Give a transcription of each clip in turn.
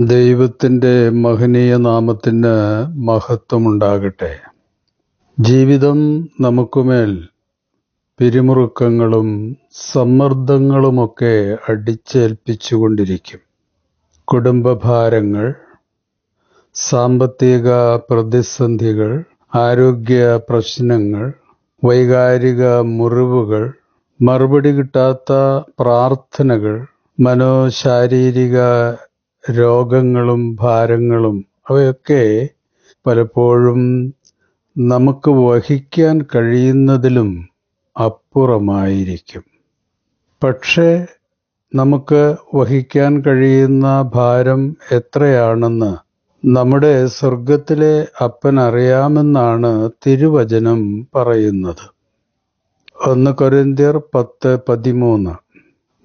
ദൈവത്തിന്റെ മഹനീയ നാമത്തിന് മഹത്വമുണ്ടാകട്ടെ. ജീവിതം നമുക്കുമേൽ പിരിമുറുക്കങ്ങളും സമ്മർദ്ദങ്ങളുമൊക്കെ അടിച്ചേൽപ്പിച്ചുകൊണ്ടിരിക്കും. കുടുംബഭാരങ്ങൾ സാമ്പത്തിക പ്രതിസന്ധികൾ ആരോഗ്യ പ്രശ്നങ്ങൾ വൈകാരിക മുറിവുകൾ മറുപടി കിട്ടാത്ത പ്രാർത്ഥനകൾ മനോശാരീരിക രോഗങ്ങളും ഭാരങ്ങളും അവയൊക്കെ പലപ്പോഴും നമുക്ക് വഹിക്കാൻ കഴിയുന്നതിലും അപ്പുറമായിരിക്കും. പക്ഷേ നമുക്ക് വഹിക്കാൻ കഴിയുന്ന ഭാരം എത്രയാണെന്ന് നമ്മുടെ സ്വർഗത്തിലെ അപ്പൻ അറിയാമെന്നാണ് തിരുവചനം പറയുന്നത്. ഒന്ന് കൊരിന്തിയർ പത്ത് പതിമൂന്ന്.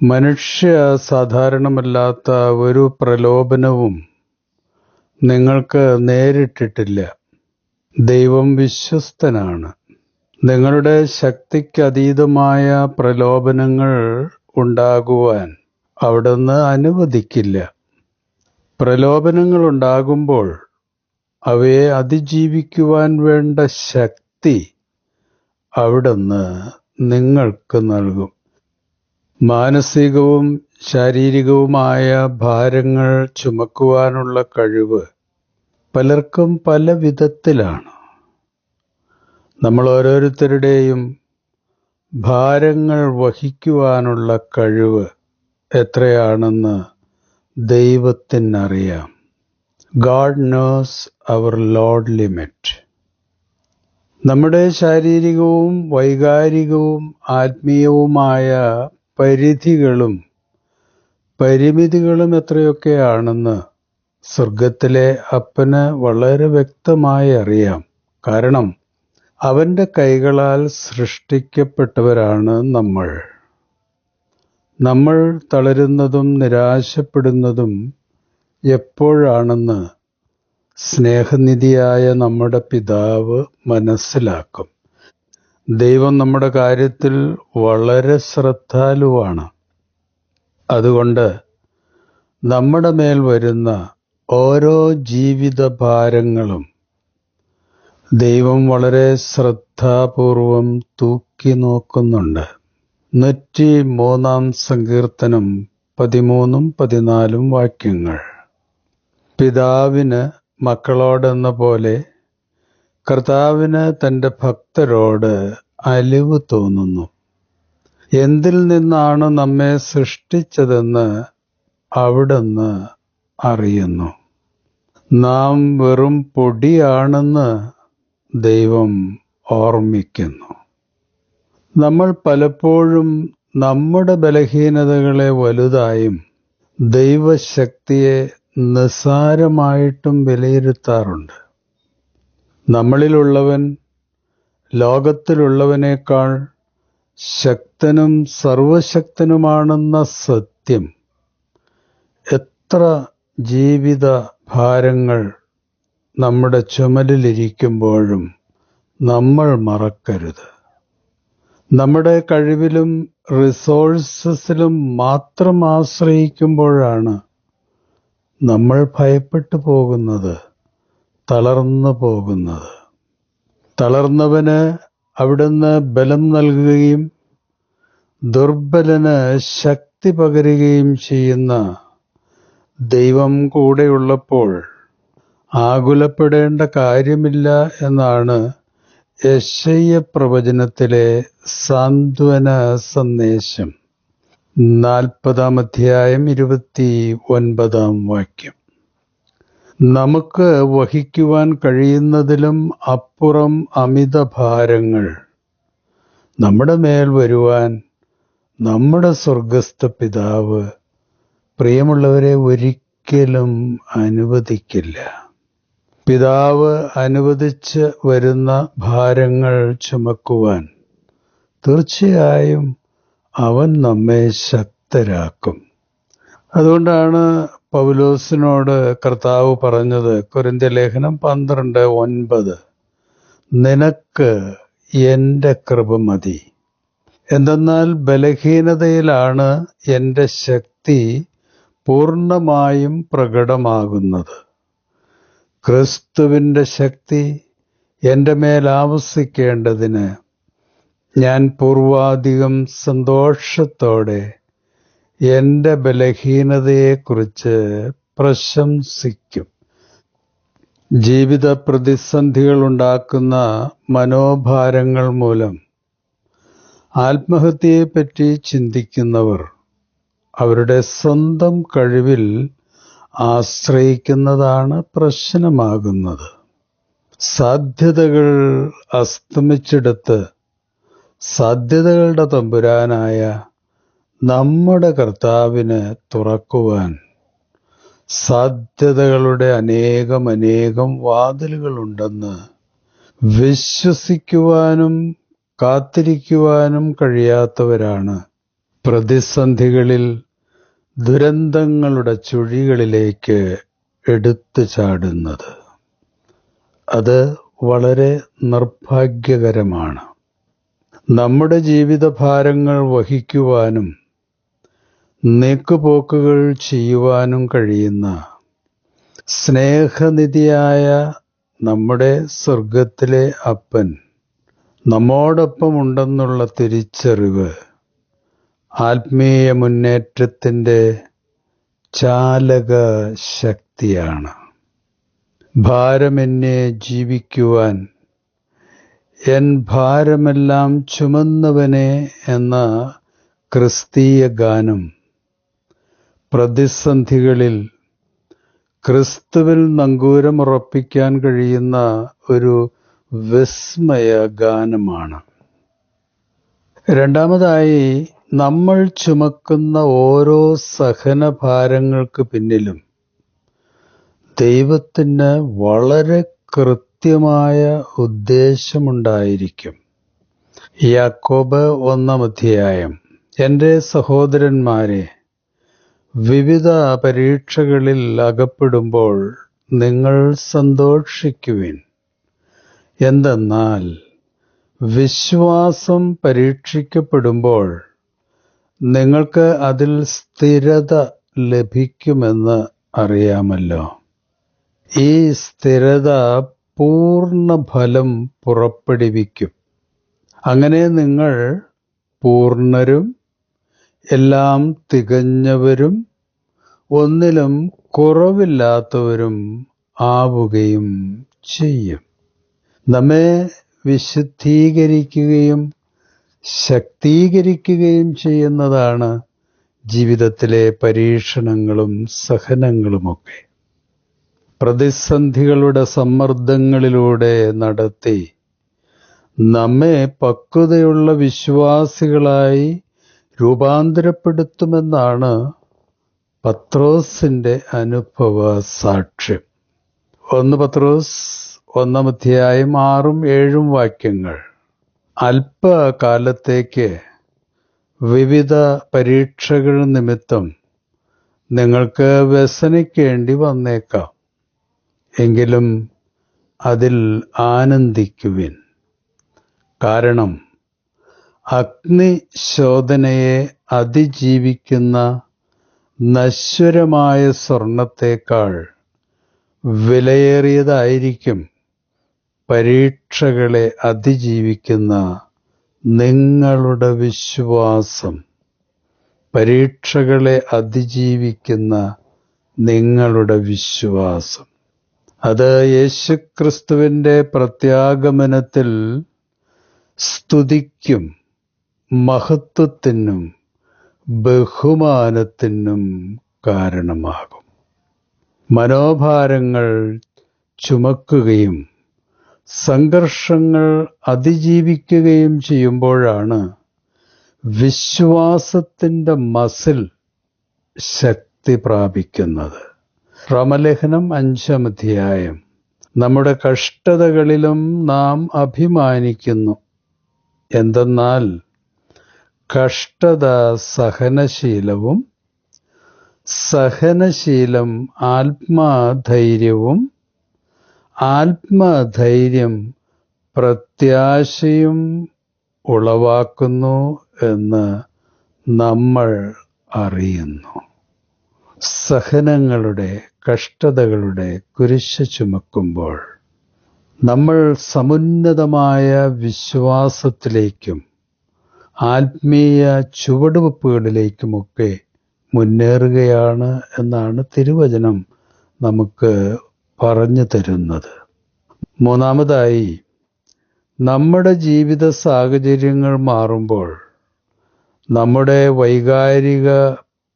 മനുഷ്യ സാധാരണമല്ലാത്ത ഒരു പ്രലോഭനവും നിങ്ങൾക്ക് നേരിട്ടിട്ടില്ല. ദൈവം വിശ്വസ്തനാണ്. നിങ്ങളുടെ ശക്തിക്കതീതമായ പ്രലോഭനങ്ങൾ ഉണ്ടാകുവാൻ അവിടുന്ന് അനുവദിക്കില്ല. പ്രലോഭനങ്ങൾ ഉണ്ടാകുമ്പോൾ അവയെ അതിജീവിക്കുവാൻ വേണ്ട ശക്തി അവിടുന്ന് നിങ്ങൾക്ക് നൽകും. മാനസികവും ശാരീരികവുമായ ഭാരങ്ങൾ ചുമക്കുവാനുള്ള കഴിവ് പലർക്കും പല വിധത്തിലാണ്. നമ്മൾ ഓരോരുത്തരുടെയും ഭാരങ്ങൾ വഹിക്കുവാനുള്ള കഴിവ് എത്രയാണെന്ന് ദൈവത്തിനറിയാം. God knows our load limit. നമ്മുടെ ശാരീരികവും വൈകാരികവും ആത്മീയവുമായ പരിധികളും പരിമിതികളും എത്രയൊക്കെയാണെന്ന് സ്വർഗത്തിലെ അപ്പന് വളരെ വ്യക്തമായി അറിയാം. കാരണം അവന്റെ കൈകളാൽ സൃഷ്ടിക്കപ്പെട്ടവരാണ് നമ്മൾ. നമ്മൾ തളരുന്നതും നിരാശപ്പെടുന്നതും എപ്പോഴാണെന്ന് സ്നേഹനിധിയായ നമ്മുടെ പിതാവ് മനസ്സിലാക്കും. ദൈവം നമ്മുടെ കാര്യത്തിൽ വളരെ ശ്രദ്ധാലുവാണ്. അതുകൊണ്ട് നമ്മുടെ മേൽ വരുന്ന ഓരോ ജീവിത ഭാരങ്ങളും ദൈവം വളരെ ശ്രദ്ധാപൂർവം തൂക്കി നോക്കുന്നുണ്ട്. നൂറ്റി മൂന്നാം സങ്കീർത്തനം പതിമൂന്നും പതിനാലും വാക്യങ്ങൾ. പിതാവിന് മക്കളോടെന്ന പോലെ കർത്താവിന് തന്റെ ഭക്തരോട് അലിവ് തോന്നുന്നു. എന്തിൽ നിന്നാണ് നമ്മെ സൃഷ്ടിച്ചതെന്ന് അവിടുന്ന് അറിയുന്നു. നാം വെറും പൊടിയാണെന്ന് ദൈവം ഓർമ്മിക്കുന്നു. നമ്മൾ പലപ്പോഴും നമ്മുടെ ബലഹീനതകളെ വലുതായും ദൈവശക്തിയെ നിസ്സാരമായിട്ടും വിലയിരുത്താറുണ്ട്. നമ്മളിലുള്ളവൻ ലോകത്തിലുള്ളവനേക്കാൾ ശക്തനും സർവശക്തനുമാണെന്ന സത്യം. എത്ര ജീവിത ഭാരങ്ങൾ നമ്മുടെ ചുമലിലിരിക്കുമ്പോഴും നമ്മൾ മറക്കരുത്. നമ്മുടെ കഴിവിലും റിസോഴ്സസിലും മാത്രം ആശ്രയിക്കുമ്പോഴാണ് നമ്മൾ ഭയപ്പെട്ടു പോകുന്നത്. തളർന്നു പോകുന്നത്. തളർന്നവന് അവിടുന്ന് ബലം നൽകുകയും ദുർബലന് ശക്തി പകരുകയും ചെയ്യുന്ന ദൈവം കൂടെയുള്ളപ്പോൾ ആകുലപ്പെടേണ്ട കാര്യമില്ല എന്നാണ് യശയ്യ പ്രവചനത്തിലെ സാന്ത്വന സന്ദേശം. നാൽപ്പതാം അധ്യായം ഇരുപത്തി ഒൻപതാം വാക്യം. നമുക്ക് വഹിക്കുവാൻ കഴിയുന്നതിലും അപ്പുറം അമിത ഭാരങ്ങൾ. നമ്മുടെ മേൽ വരുവാൻ നമ്മുടെ സ്വർഗസ്ഥ പിതാവ് പ്രിയമുള്ളവരെ ഒരിക്കലും അനുവദിക്കില്ല. പിതാവ് അനുവദിച്ച് വരുന്ന ഭാരങ്ങൾ ചുമക്കുവാൻ തീർച്ചയായും അവൻ നമ്മെ ശക്തരാക്കും. അതുകൊണ്ടാണ് പൗലോസിനോട് കർത്താവ് പറഞ്ഞത് കുരിന്ത ലേഖനം പന്ത്രണ്ട് ഒൻപത്. നിനക്ക് എന്റെ കൃപ മതി. എന്തെന്നാൽ ബലഹീനതയിലാണ് എന്റെ ശക്തി പൂർണമായും പ്രകടമാകുന്നത്. ക്രിസ്തുവിന്റെ ശക്തി എന്റെ മേൽ ആവസിക്കേണ്ടതിന് ഞാൻ പൂർവാധികം സന്തോഷത്തോടെ എന്റെ ബലഹീനതയെക്കുറിച്ച് പ്രശംസിക്കും. ജീവിത പ്രതിസന്ധികൾ ഉണ്ടാക്കുന്ന മനോഭാരങ്ങൾ മൂലം ആത്മഹത്യയെപ്പറ്റി ചിന്തിക്കുന്നവർ അവരുടെ സ്വന്തം കഴിവിൽ ആശ്രയിക്കുന്നതാണ് പ്രശ്നമാകുന്നത്. സാധ്യതകൾ അസ്തമിച്ചെടുത്ത് സാധ്യതകളുടെ തമ്പുരാനായ നമ്മുടെ കർത്താവിന് തുറക്കുവാൻ സാധ്യതകളുടെ അനേകം അനേകം വാതിലുകളുണ്ടെന്ന് വിശ്വസിക്കുവാനും കാത്തിരിക്കുവാനും കഴിയാത്തവരാണ്. പ്രതിസന്ധികളിൽ ദുരന്തങ്ങളുടെ ചുഴികളിലേക്ക് എടുത്തു ചാടുന്നത്. അത് വളരെ നിർഭാഗ്യകരമാണ്. നമ്മുടെ ജീവിത ഭാരങ്ങൾ വഹിക്കുവാനും നീക്കുപോക്കുകൾ ചെയ്യുവാനും കഴിയുന്ന സ്നേഹനിധിയായ നമ്മുടെ സ്വർഗത്തിലെ അപ്പൻ നമ്മോടൊപ്പം ഉണ്ടെന്നുള്ള തിരിച്ചറിവ് ആത്മീയ മുന്നേറ്റത്തിന്റെ ചാലക ശക്തിയാണ് ഭാരമെന്നെ ജീവിക്കുവാൻ എൻ ഭാരമെല്ലാം ചുമന്നവനെ എന്ന ക്രിസ്തീയ ഗാനം പ്രതിസന്ധികളിൽ ക്രിസ്തുവിൽ നങ്കൂരമുറപ്പിക്കാൻ കഴിയുന്ന ഒരു വിസ്മയ ഗാനമാണ്. രണ്ടാമതായി നമ്മൾ ചുമക്കുന്ന ഓരോ സഹന ഭാരങ്ങൾക്ക് പിന്നിലും ദൈവത്തിന് വളരെ കൃത്യമായ ഉദ്ദേശമുണ്ടായിരിക്കും. യാക്കോബ് ഒന്നാം അധ്യായം. എന്റെ സഹോദരന്മാരെ വിവിധ പരീക്ഷകളിൽ അകപ്പെടുമ്പോൾ നിങ്ങൾ സന്തോഷിക്കുവിൻ. എന്തെന്നാൽ വിശ്വാസം പരീക്ഷിക്കപ്പെടുമ്പോൾ നിങ്ങൾക്ക് അതിൽ സ്ഥിരത ലഭിക്കുമെന്ന് അറിയാമല്ലോ. ഈ സ്ഥിരത പൂർണ ഫലം പുറപ്പെടുവിക്കും. അങ്ങനെ നിങ്ങൾ പൂർണരും എല്ലാം തികഞ്ഞവരും ഒന്നിലും കുറവില്ലാത്തവരും ആവുകയും ചെയ്യും. നമ്മെ വിശുദ്ധീകരിക്കുകയും ശക്തീകരിക്കുകയും ചെയ്യുന്നതാണ് ജീവിതത്തിലെ പരീക്ഷണങ്ങളും സഹനങ്ങളുമൊക്കെ. പ്രതിസന്ധികളുടെ സമ്മർദ്ദങ്ങളിലൂടെ നടത്തി നമ്മെ പക്വതയുള്ള വിശ്വാസികളായി രൂപാന്തരപ്പെടുത്തുമെന്നാണ് പത്രോസിന്റെ അനുഭവ സാക്ഷ്യം. ഒന്ന് പത്രോസ് ഒന്നാം അധ്യായം ആറും ഏഴും വാക്യങ്ങൾ. അല്പകാലത്തേക്ക് വിവിധ പരീക്ഷകൾ നിമിത്തം നിങ്ങൾക്ക് വ്യസനിക്കേണ്ടി വന്നേക്കാം. എങ്കിലും അതിൽ ആനന്ദിക്കുവിൻ. കാരണം അഗ്നിശോധനയെ അതിജീവിക്കുന്ന നശ്വരമായ സ്വർണത്തേക്കാൾ വിലയേറിയതായിരിക്കും പരീക്ഷകളെ അതിജീവിക്കുന്ന നിങ്ങളുടെ വിശ്വാസം. പരീക്ഷകളെ അതിജീവിക്കുന്ന നിങ്ങളുടെ വിശ്വാസം. അത് യേശുക്രിസ്തുവിന്റെ പ്രത്യാഗമനത്തിൽ സ്തുതിക്കും. മഹത്വത്തിനും ബഹുമാനത്തിനും കാരണമാകും. മനോഭാരങ്ങൾ ചുമക്കുകയും സംഘർഷങ്ങൾ അതിജീവിക്കുകയും ചെയ്യുമ്പോഴാണ് വിശ്വാസത്തിന്റെ മസിൽ ശക്തി പ്രാപിക്കുന്നത്. റമലേഖനം അഞ്ചാം നമ്മുടെ കഷ്ടതകളിലും നാം അഭിമാനിക്കുന്നു. എന്തെന്നാൽ കഷ്ടത സഹനശീലവും സഹനശീലം ആത്മധൈര്യവും ആത്മധൈര്യം പ്രത്യാശയും ഉളവാക്കുന്നു എന്ന് നമ്മൾ അറിയുന്നു. സഹനങ്ങളുടെ കഷ്ടതകളുടെ കുരിശ ചുമക്കുമ്പോൾ നമ്മൾ സമുന്നതമായ വിശ്വാസത്തിലേക്കും ആത്മീയ ചുവടുവെപ്പുകളിലേക്കുമൊക്കെ മുന്നേറുകയാണ് എന്നാണ് തിരുവചനം നമുക്ക് പറഞ്ഞു തരുന്നത്. മൂന്നാമതായി നമ്മുടെ ജീവിത സാഹചര്യങ്ങൾ മാറുമ്പോൾ നമ്മുടെ വൈകാരിക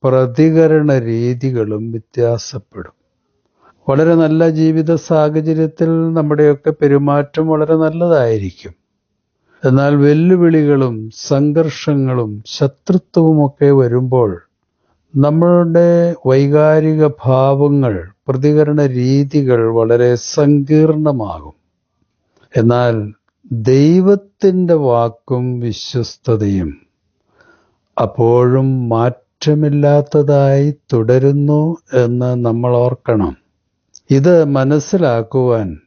പ്രതികരണ രീതികളും വ്യത്യാസപ്പെടും. വളരെ നല്ല ജീവിത സാഹചര്യത്തിൽ നമ്മുടെയൊക്കെ പെരുമാറ്റം വളരെ നല്ലതായിരിക്കും. എന്നാൽ വെല്ലുവിളികളും സംഘർഷങ്ങളും ശത്രുത്വവുമൊക്കെ വരുമ്പോൾ നമ്മളുടെ വൈകാരിക ഭാവങ്ങൾ പ്രതികരണ രീതികൾ വളരെ സങ്കീർണമാകും. എന്നാൽ ദൈവത്തിന്റെ വാക്കും വിശ്വസ്തതയും അപ്പോഴും മാറ്റമില്ലാത്തതായി തുടരുന്നു എന്ന് നമ്മൾ ഓർക്കണം. ഇത് മനസ്സിലാക്കുവാൻ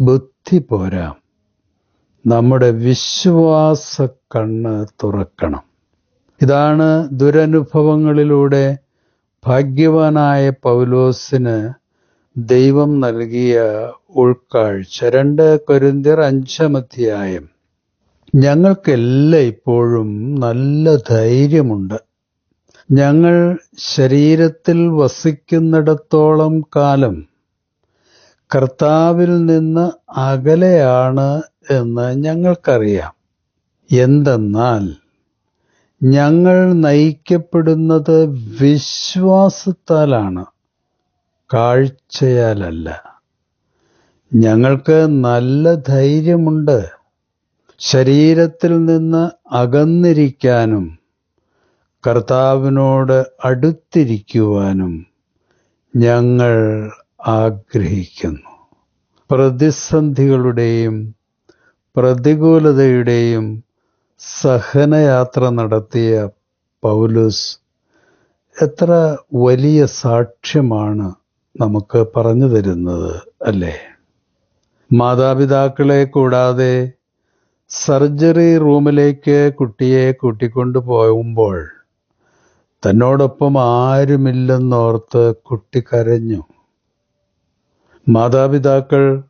ബുദ്ധി പോരാ. നമ്മുടെ വിശ്വാസ കണ്ണ് തുറക്കണം. ഇതാണ് ദുരനുഭവങ്ങളിലൂടെ ഭാഗ്യവാനായ പൗലോസിന് ദൈവം നൽകിയ ഉൾക്കാഴ്ച. രണ്ട് കൊരിന്തിയർ അഞ്ചാം അധ്യായം. ഞങ്ങൾക്കെല്ലാം ഇപ്പോഴും നല്ല ധൈര്യമുണ്ട്. ഞങ്ങൾ ശരീരത്തിൽ വസിക്കുന്നിടത്തോളം കാലം കർത്താവിൽ നിന്ന് അകലെയാണ് എന്ന് ഞങ്ങൾക്കറിയാം. എന്തെന്നാൽ ഞങ്ങൾ നയിക്കപ്പെടുന്നത് വിശ്വാസത്താലാണ് കാഴ്ചയാലല്ല. ഞങ്ങൾക്ക് നല്ല ധൈര്യമുണ്ട്. ശരീരത്തിൽ നിന്ന് അകന്നിരിക്കാനും കർത്താവിനോട് അടുത്തിരിക്കുവാനും ഞങ്ങൾ ആഗ്രഹിക്കുന്നു. പ്രതിസന്ധികളുടെയും പ്രതികൂലതയുടെയും സഹനയാത്ര നടത്തിയ പൗലുസ് എത്ര വലിയ സാക്ഷ്യമാണ് നമുക്ക് പറഞ്ഞു തരുന്നത് അല്ലേ? മാതാപിതാക്കളെ കൂടാതെ സർജറി റൂമിലേക്ക് കുട്ടിയെ കൂട്ടിക്കൊണ്ടു പോകുമ്പോൾ തന്നോടൊപ്പം ആരുമില്ലെന്നോർത്ത് കുട്ടി കരഞ്ഞു. മാതാപിതാക്കൾ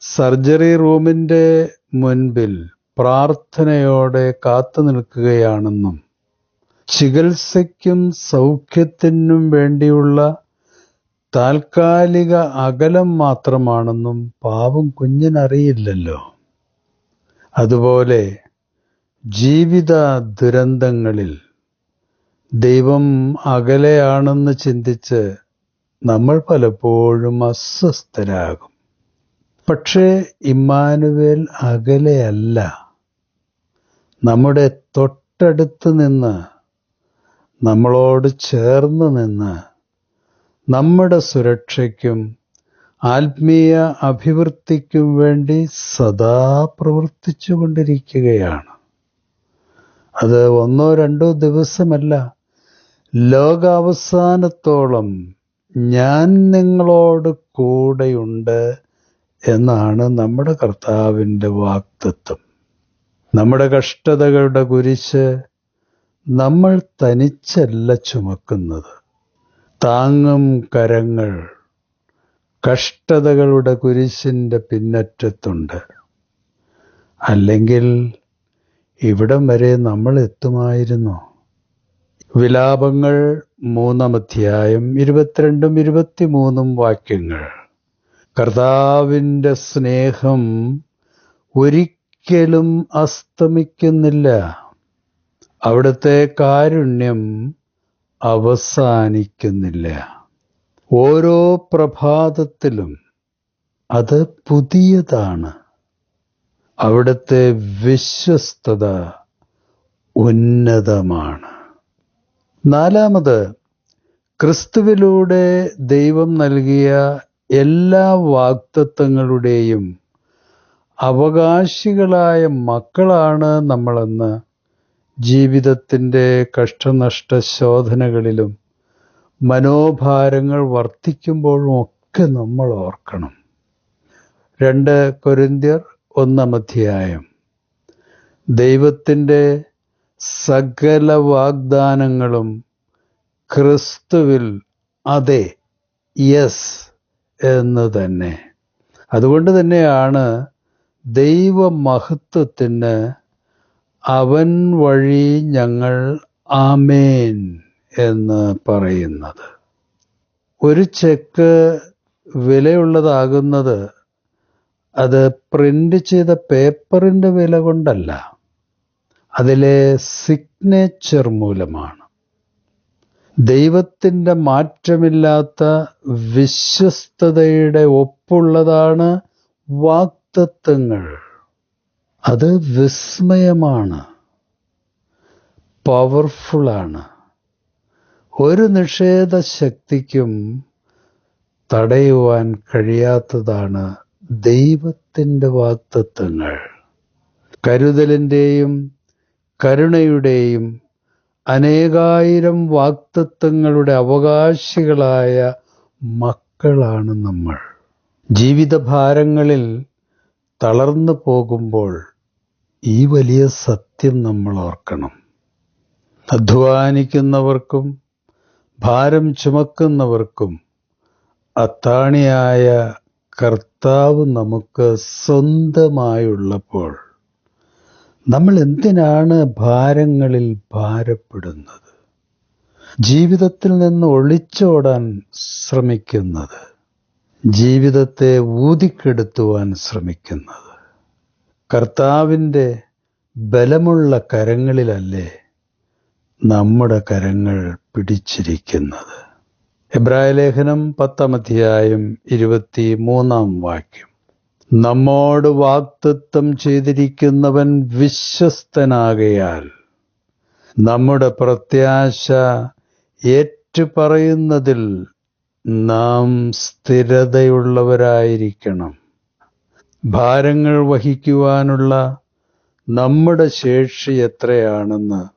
സർജറി റൂമിന്റെ മുൻപിൽ പ്രാർത്ഥനയോടെ കാത്തു നിൽക്കുകയാണെന്നും ചികിത്സയ്ക്കും സൗഖ്യത്തിനും വേണ്ടിയുള്ള താൽക്കാലിക അകലം മാത്രമാണെന്നും പാവം കുഞ്ഞിനറിയില്ലല്ലോ. അതുപോലെ ജീവിത ദുരന്തങ്ങളിൽ ദൈവം അകലെയാണെന്ന് ചിന്തിച്ച് നമ്മൾ പലപ്പോഴും അസ്വസ്ഥരാകും. പക്ഷേ ഇമ്മാനുവേൽ അകലെയല്ല. നമ്മുടെ തൊട്ടടുത്ത് നിന്ന് നമ്മളോട് ചേർന്ന് നിന്ന് നമ്മുടെ സുരക്ഷയ്ക്കും ആത്മീയ അഭിവൃദ്ധിക്കും വേണ്ടി സദാ പ്രവർത്തിച്ചു കൊണ്ടിരിക്കുകയാണ്. അത് ഒന്നോ രണ്ടോ ദിവസമല്ല. ലോകാവസാനത്തോളം ഞാൻ നിങ്ങളോട് കൂടെയുണ്ട് എന്നാണ് നമ്മുടെ കർത്താവിന്റെ വാക്തത്വം. നമ്മുടെ കഷ്ടതകളുടെ കുരിശ് നമ്മൾ തനിച്ചല്ല ചുമക്കുന്നത്. താങ്ങും കരങ്ങൾ കഷ്ടതകളുടെ കുരിശിന്റെ പിന്നറ്റത്തുണ്ട്. അല്ലെങ്കിൽ ഇവിടം വരെ നമ്മൾ എത്തുമായിരുന്നു. വിലാപങ്ങൾ മൂന്നാം അധ്യായം ഇരുപത്തിരണ്ടും ഇരുപത്തിമൂന്നും വാക്യങ്ങൾ. കർത്താവിന്റെ സ്നേഹം ഒരിക്കലും അസ്തമിക്കുന്നില്ല. അവിടുത്തെ കാരുണ്യം അവസാനിക്കുന്നില്ല. ഓരോ പ്രഭാതത്തിലും അത് പുതിയതാണ്. അവിടുത്തെ വിശ്വസ്തത ഉന്നതമാണ്. നാലാമത് ക്രിസ്തുവിലൂടെ ദൈവം നൽകിയ എല്ലാ വാക്തത്വങ്ങളുടെയും അവകാശികളായ മക്കളാണ് നമ്മളെന്ന് ജീവിതത്തിന്റെ കഷ്ടനഷ്ട ശോധനകളിലും മനോഭാരങ്ങൾ വർദ്ധിക്കുമ്പോഴും ഒക്കെ നമ്മൾ ഓർക്കണം. രണ്ട് കൊരിന്ത്യർ ഒന്നാം അധ്യായം. ദൈവത്തിന്റെ സകല വാഗ്ദാനങ്ങളും ക്രിസ്തുവിൽ അതെ യെസ് എന്ന് തന്നെ. അതുകൊണ്ട് തന്നെയാണ് ദൈവമഹത്വത്തിന് അവൻ വഴി ഞങ്ങൾ ആമേൻ എന്ന് പറയുന്നത്. ഒരു ചെക്ക് വിലയുള്ളതാകുന്നത് അത് പ്രിന്റ് ചെയ്ത പേപ്പറിന്റെ വില കൊണ്ടല്ല. അതിലെ സിഗ്നേച്ചർ മൂലമാണ്. ദൈവത്തിന്റെ മാറ്റമില്ലാത്ത വിശ്വസ്തതയുടെ ഒപ്പുള്ളതാണ് വാക്തത്വങ്ങൾ. അത് വിസ്മയമാണ്. പവർഫുള്ളാണ്. ഒരു നിഷേധ ശക്തിക്കും തടയുവാൻ കഴിയാത്തതാണ് ദൈവത്തിന്റെ വാക്തത്വങ്ങൾ. കരുതലിന്റെയും കരുണയുടെയും അനേകായിരം വാക്തത്വങ്ങളുടെ അവകാശികളായ മക്കളാണ് നമ്മൾ. ജീവിതഭാരങ്ങളിൽ തളർന്നു പോകുമ്പോൾ ഈ വലിയ സത്യം നമ്മൾ ഓർക്കണം. അധ്വാനിക്കുന്നവർക്കും ഭാരം ചുമക്കുന്നവർക്കും അത്താണിയായ കർത്താവ് നമുക്ക് സ്വന്തമായുള്ളപ്പോൾ നമ്മൾ എന്തിനാണ് ഭാരങ്ങളിൽ ഭാരപ്പെടുന്നത്? ജീവിതത്തിൽ നിന്ന് ഒളിച്ചോടാൻ ശ്രമിക്കുന്നത്. ജീവിതത്തെ ഊതിക്കെടുത്തുവാൻ ശ്രമിക്കുന്നത്. കർത്താവിന്റെ ബലമുള്ള കരങ്ങളിലല്ലേ നമ്മുടെ കരങ്ങൾ പിടിച്ചിരിക്കുന്നത്. എബ്രായ ലേഖനം പത്താം അധ്യായം ഇരുപത്തി മൂന്നാം വാക്യം. നമ്മോട് വാക്തത്വം ചെയ്തിരിക്കുന്നവൻ വിശ്വസ്തനാകയാൽ നമ്മുടെ പ്രത്യാശ ഏറ്റുപറയുന്നതിൽ നാം സ്ഥിരതയുള്ളവരായിരിക്കണം. ഭാരങ്ങൾ വഹിക്കുവാനുള്ള നമ്മുടെ ശേഷി എത്രയാണെന്ന്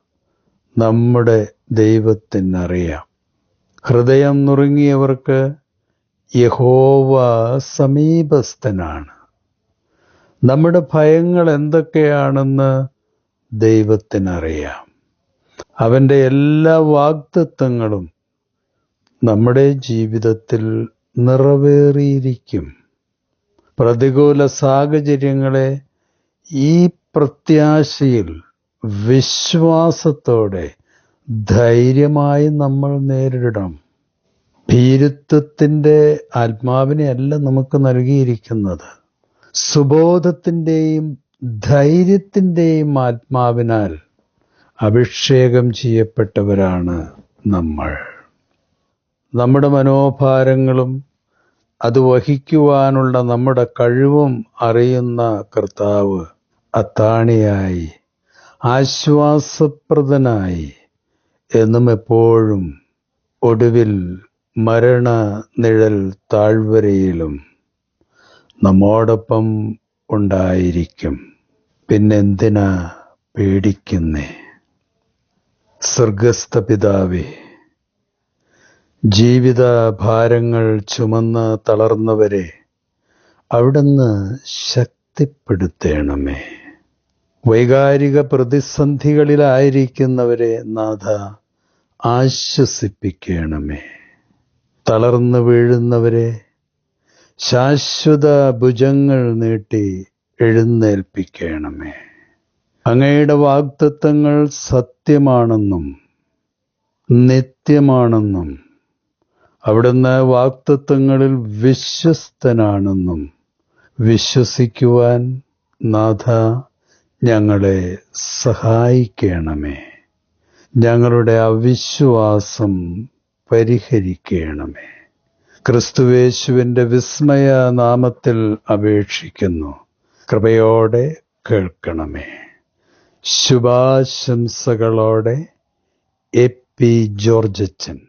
നമ്മുടെ ദൈവത്തിനറിയാം. ഹൃദയം നുറുങ്ങിയവർക്ക് യഹോവ സമീപസ്ഥനാണ്. നമ്മുടെ ഭയങ്ങൾ എന്തൊക്കെയാണെന്ന് ദൈവത്തിനറിയാം. അവന്റെ എല്ലാ വാഗ്ദത്വങ്ങളും നമ്മുടെ ജീവിതത്തിൽ നിറവേറിയിരിക്കും. പ്രതികൂല സാഹചര്യങ്ങളെ ഈ പ്രത്യാശയിൽ വിശ്വാസത്തോടെ ധൈര്യമായി നമ്മൾ നേരിടണം. ഭീരുത്വത്തിന്റെ ആത്മാവിനെയല്ല നമുക്ക് നൽകിയിരിക്കുന്നത്. സുബോധത്തിന്റെയും ധൈര്യത്തിന്റെയും ആത്മാവിനാൽ അഭിഷേകം ചെയ്യപ്പെട്ടവരാണ് നമ്മൾ. നമ്മുടെ മനോഭാരങ്ങളും അത് വഹിക്കുവാനുള്ള നമ്മുടെ കഴിവും അറിയുന്ന കർത്താവ് അത്താണിയായി ആശ്വാസപ്രദനായി എന്നും എപ്പോഴും ഒടുവിൽ മരണ നിഴൽ താഴ്വരയിലും നമ്മോടൊപ്പം ഉണ്ടായിരിക്കും. പിന്നെന്തിനാ പേടിക്കുന്നേ? സ്വർഗസ്ഥ പിതാവേ ജീവിത ഭാരങ്ങൾ ചുമന്ന് തളർന്നവരെ അവിടുന്ന് ശക്തിപ്പെടുത്തേണമേ. വൈകാരിക പ്രതിസന്ധികളിലായിരിക്കുന്നവരെ നാഥ ആശ്വസിപ്പിക്കണമേ. തളർന്നു വീഴുന്നവരെ ശാശ്വത ഭുജങ്ങൾ നീട്ടി എഴുന്നേൽപ്പിക്കണമേ. അങ്ങയുടെ വാഗ്ദത്തങ്ങൾ സത്യമാണെന്നും നിത്യമാണെന്നും അവിടുന്ന് വാക്തത്വങ്ങളിൽ വിശ്വസ്തനാണെന്നും വിശ്വസിക്കുവാൻ നാഥ ഞങ്ങളെ സഹായിക്കണമേ. ഞങ്ങളുടെ അവിശ്വാസം പരിഹരിക്കണമേ. ക്രിസ്തുവേശുവിന്റെ വിസ്മയ നാമത്തിൽ അപേക്ഷിക്കുന്നു. കൃപയോടെ കേൾക്കണമേ. ശുഭാശംസകളോടെ എ പി ജോർജച്ചൻ.